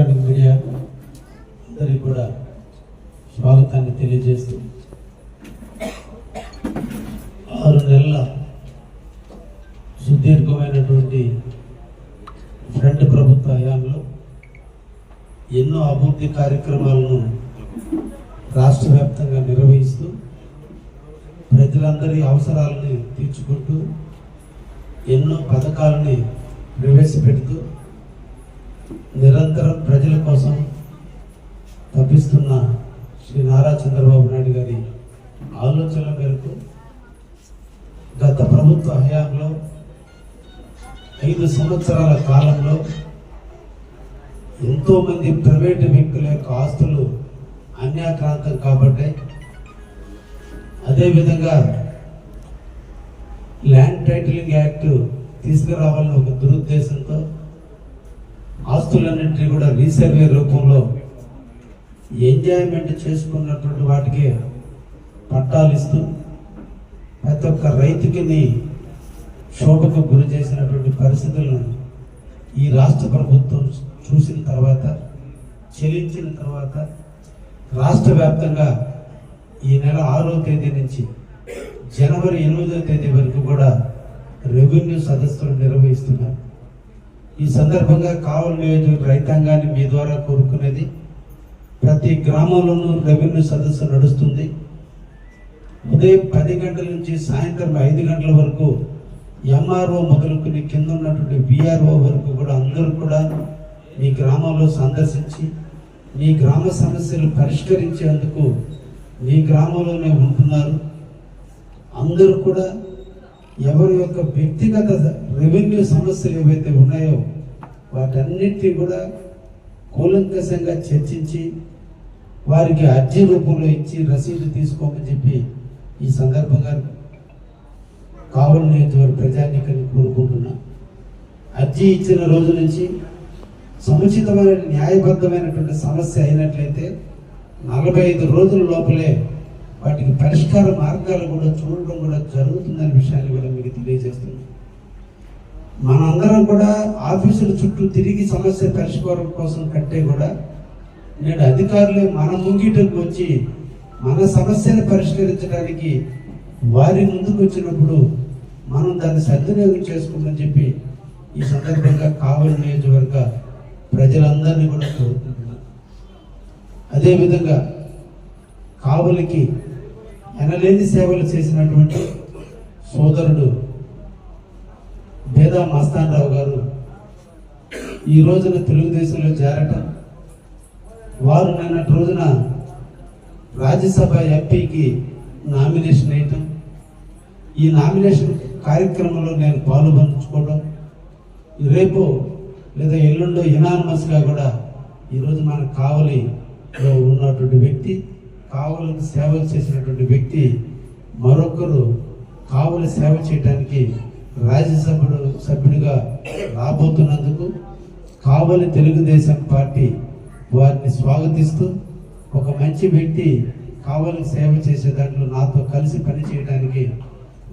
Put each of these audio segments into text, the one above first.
అందరికీ కూడా స్వాగతాన్ని తెలియజేస్తూ ఆరు నెలల సుదీర్ఘమైనటువంటి ఫ్రంట్ ప్రభుత్వ హయాంలో ఎన్నో అభివృద్ధి కార్యక్రమాలను రాష్ట్ర వ్యాప్తంగా నిర్వహిస్తూ ప్రజలందరి అవసరాలని తీర్చుకుంటూ ఎన్నో పథకాలని ప్రవేశపెడుతూ నిరంతరం ప్రజల కోసం తప్పిస్తున్న శ్రీ నారా చంద్రబాబు నాయుడు గారి ఆలోచనల మేరకు గత ప్రభుత్వ హయాంలో ఐదు సంవత్సరాల కాలంలో ఎంతోమంది ప్రైవేటు వ్యక్తుల యొక్క ఆస్తులు అన్యాక్రాంతం కాబట్టి అదేవిధంగా ల్యాండ్ టైటిలింగ్ యాక్ట్ తీసుకురావాలని ఒక దురుద్దేశంతో ఆస్తులన్నింటినీ కూడా రీసర్వే రూపంలో ఎంజాయ్మెంట్ చేసుకున్నటువంటి వాటికి పట్టాలు ఇస్తూ ప్రతి ఒక్క రైతుకిని శోభకు గురి చేసినటువంటి పరిస్థితులను ఈ రాష్ట్ర ప్రభుత్వం చూసిన తర్వాత చెల్లించిన తర్వాత రాష్ట్ర వ్యాప్తంగా ఈ నెల ఆరో తేదీ నుంచి జనవరి ఎనిమిదో తేదీ వరకు కూడా రెవెన్యూ సదస్సులు నిర్వహిస్తున్నారు. ఈ సందర్భంగా కావలి నియోజక రైతాంగాన్ని మీ ద్వారా కోరుకునేది ప్రతి గ్రామంలోనూ రెవెన్యూ సదస్సు నడుస్తుంది. ఉదయం పది గంటల నుంచి సాయంత్రం ఐదు గంటల వరకు ఎంఆర్ఓ మొదలుకుని కింద ఉన్నటువంటి విఆర్ఓ వరకు కూడా అందరూ కూడా మీ గ్రామంలో సందర్శించి మీ గ్రామ సమస్యలు పరిష్కరించేందుకు మీ గ్రామంలోనే ఉంటున్నారు. అందరూ కూడా ఎవరి యొక్క వ్యక్తిగత రెవెన్యూ సమస్యలు ఏవైతే ఉన్నాయో వాటన్నిటినీ కూడా కూలంకషంగా చర్చించి వారికి అర్జీ రూపంలో ఇచ్చి రసీదు తీసుకోమని చెప్పి ఈ సందర్భంగా కావలి నియోజకవర్గ ప్రజానికని కోరుకుంటున్నా. అర్జీ ఇచ్చిన రోజు నుంచి సముచితమైన న్యాయబద్ధమైనటువంటి సమస్య అయినట్లయితే నలభై ఐదు రోజుల లోపలే వాటికి పరిష్కార మార్గాలు కూడా చూడడం కూడా జరుగుతుందనే విషయాన్ని కూడా మీకు తెలియజేస్తున్నాను. మనందరం కూడా ఆఫీసుల చుట్టూ తిరిగి సమస్య పరిష్కారం కోసం కట్టే కూడా నేడు అధికారులే మన ముంగిటకు వచ్చి మన సమస్యను పరిష్కరించడానికి వారి ముందుకు వచ్చినప్పుడు మనం దాన్ని సద్వినియోగం చేసుకోమని చెప్పి ఈ సందర్భంగా కావలి నియోజకవర్గ ప్రజలందరినీ కూడా కోరుకుంటున్నాను. అదేవిధంగా కావలికి ఎనలేని సేవలు చేసినటువంటి సోదరుడు బేదా మస్తాన్ రావు గారు ఈ రోజున తెలుగుదేశంలో చేరటం. వారు నిన్నటి రోజున రాజ్యసభ ఎంపీకి నామినేషన్ వేయటం. ఈ నామినేషన్ కార్యక్రమంలో నేను పాల్పంచుకోవడం రేపు లేదా ఎల్లుండో ఇనానమస్గా కూడా ఈరోజు మనకు కావలిలో ఉన్నటువంటి వ్యక్తి కావలికి సేవలు చేసినటువంటి వ్యక్తి మరొకరు కావలి సేవ చేయడానికి రాజ్యసభడు సభ్యుడిగా రాబోతున్నందుకు కావలి తెలుగుదేశం పార్టీ వారిని స్వాగతిస్తూ ఒక మంచి వ్యక్తి కావలి సేవ చేసే దాంట్లో నాతో కలిసి పనిచేయడానికి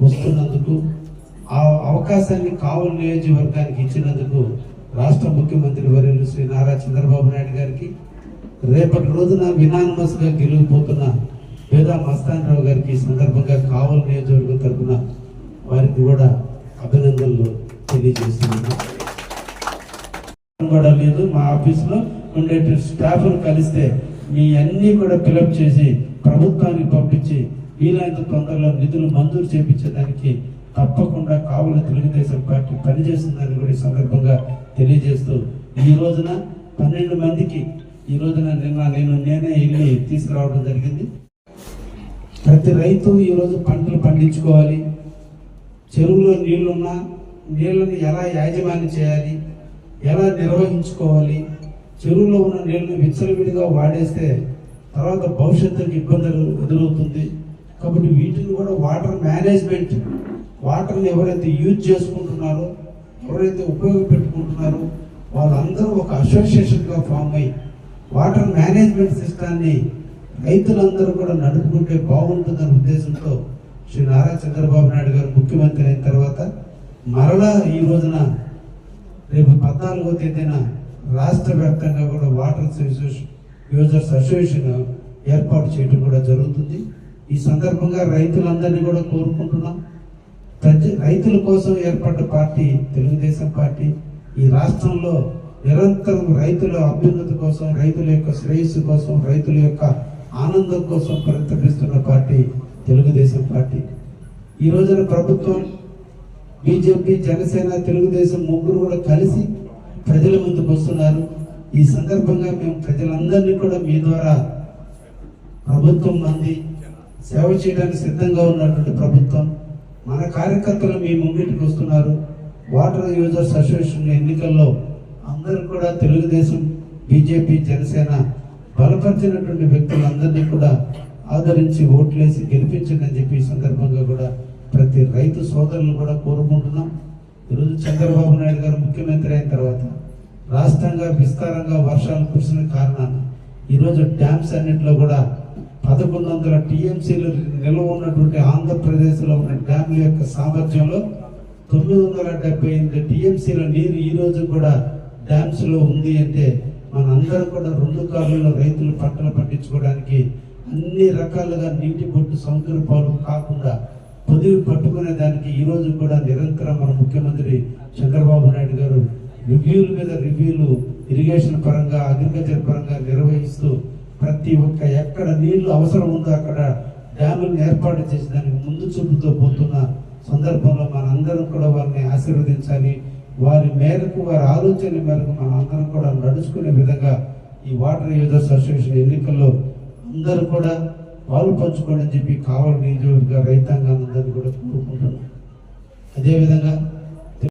వస్తున్నందుకు ఆ అవకాశాన్ని కావలి నియోజకవర్గానికి ఇచ్చినందుకు రాష్ట్ర ముఖ్యమంత్రి వర్యులు శ్రీ నారా చంద్రబాబు నాయుడు గారికి రేపటి రోజున వినానమస్గా గెలిగిపోతున్న పేద మస్తానరావు గారికి ఈ సందర్భంగా కావలి నియోజకవర్గం తరఫున వారికి కూడా అభినందనలు తెలియజేస్తున్నాను. కూడా లేదు మా ఆఫీసులో ఉండే స్టాఫ్ను కలిస్తే మీ అన్నీ కూడా ఫిలప్ చేసి ప్రభుత్వానికి పంపించి వీలైనంత తొందరలో నిధులు మంజూరు చేపించడానికి తప్పకుండా కావుల తెలుగుదేశం పార్టీ పనిచేస్తుందని కూడా ఈ సందర్భంగా తెలియజేస్తూ ఈ రోజున పన్నెండు మందికి ఈ రోజున నిన్న నేను నేనే వెళ్ళి తీసుకురావడం జరిగింది. ప్రతి రైతు ఈరోజు పంటలు పండించుకోవాలి. చెరువులో నీళ్ళున్నా నీళ్ళని ఎలా యాజమాన్యం చేయాలి? ఎలా నిర్వహించుకోవాలి? చెరువులో ఉన్న నీళ్ళని విచ్చలవిడిగా వాడేస్తే తర్వాత భవిష్యత్తుకి ఇబ్బందులు ఎదురవుతుంది. కాబట్టి వీటిని కూడా వాటర్ మేనేజ్మెంట్ వాటర్ని ఎవరైతే యూజ్ చేసుకుంటున్నారో ఎవరైతే ఉపయోగపెట్టుకుంటున్నారో వాళ్ళందరూ ఒక అసోసియేషన్గా ఫామ్ అయ్యి వాటర్ మేనేజ్మెంట్ సిస్టాన్ని రైతులందరూ కూడా నడుపుకుంటే బాగుంటుందనే ఉద్దేశంతో శ్రీ నారా చంద్రబాబు నాయుడు గారు ముఖ్యమంత్రి అయిన తర్వాత మరలా ఈ రోజున రేపు పద్నాలుగో తేదీన రాష్ట్ర వ్యాప్తంగా కూడా వాటర్ యూజర్స్ అసోసియేషన్ ఏర్పాటు చేయడం కూడా జరుగుతుంది. ఈ సందర్భంగా రైతులందరినీ కూడా కోరుకుంటున్నాం. ప్రజ రైతుల కోసం ఏర్పడ్డ పార్టీ తెలుగుదేశం పార్టీ. ఈ రాష్ట్రంలో నిరంతరం రైతుల అభ్యున్నతి కోసం రైతుల యొక్క శ్రేయస్సు కోసం రైతుల యొక్క ఆనందం కోసం పరితపిస్తున్న పార్టీ తెలుగుదేశం పార్టీ. ఈ రోజున ప్రభుత్వం బీజేపీ జనసేన తెలుగుదేశం ముగ్గురు కూడా కలిసి ప్రజల ముందుకు వస్తున్నారు. ఈ సందర్భంగా మేము ప్రజలందరినీ కూడా మీ ద్వారా ప్రభుత్వం మంది సేవ చేయడానికి సిద్ధంగా ఉన్నటువంటి ప్రభుత్వం. మన కార్యకర్తలు మీ ముంగిటికి వస్తున్నారు. వాటర్ యూజర్స్ అసోసియేషన్ ఎన్నికల్లో అందరూ కూడా తెలుగుదేశం బీజేపీ జనసేన బలపరిచినటువంటి వ్యక్తులందరినీ కూడా ఆదరించి ఓట్లేసి గెలిపించండి అని చెప్పి సందర్భంగా కూడా ప్రతి రైతు సోదరులు కూడా కోరుకుంటున్నాం. ఈరోజు చంద్రబాబు నాయుడు గారు ముఖ్యమంత్రి అయిన తర్వాత రాష్ట్రంగా విస్తారంగా వర్షాలు కురిసిన కారణాన ఈరోజు డ్యామ్స్ అన్నింటిలో కూడా పదకొండు వందల టీఎంసీలు నిల్వ ఉన్నటువంటి ఆంధ్రప్రదేశ్లో ఉన్న డ్యామ్ల యొక్క సామర్థ్యంలో తొమ్మిది వందల డెబ్బై ఎనిమిది టీఎంసీల నీరు ఈరోజు కూడా డ్యామ్స్లో ఉంది అంటే మనందరం కూడా రెండు కాలంలో రైతులు పంటలు పండించుకోవడానికి అన్ని రకాలుగా నీటి బొట్టు సముద్ర పాలు కాకుండా పొదివి పట్టుకునే దానికి ఈ రోజు కూడా నిరంతరం మన ముఖ్యమంత్రి చంద్రబాబు నాయుడు గారు రివ్యూల మీద రివ్యూలు ఇరిగేషన్ పరంగా అగ్రికల్చర్ పరంగా నిర్వహిస్తూ ప్రతి ఒక్క ఎక్కడ నీళ్ళు అవసరం ఉందో అక్కడ డ్యాములను ఏర్పాటు చేసి దానికి ముందు చూపుతో పోతున్న సందర్భంలో మనందరం కూడా వారిని ఆశీర్వదించాలి. వారి మేరకు వారి ఆలోచన మేరకు మన అందరం కూడా నడుచుకునే విధంగా ఈ వాటర్ యూజర్స్ అసోసియేషన్ ఎన్నికల్లో అందరూ కూడా పాలు పంచుకోండి అని చెప్పి కావాలి నియోజకవర్గ రైతాంగాన్ని అందరినీ కూడా కోరుకుంటున్నాం. అదేవిధంగా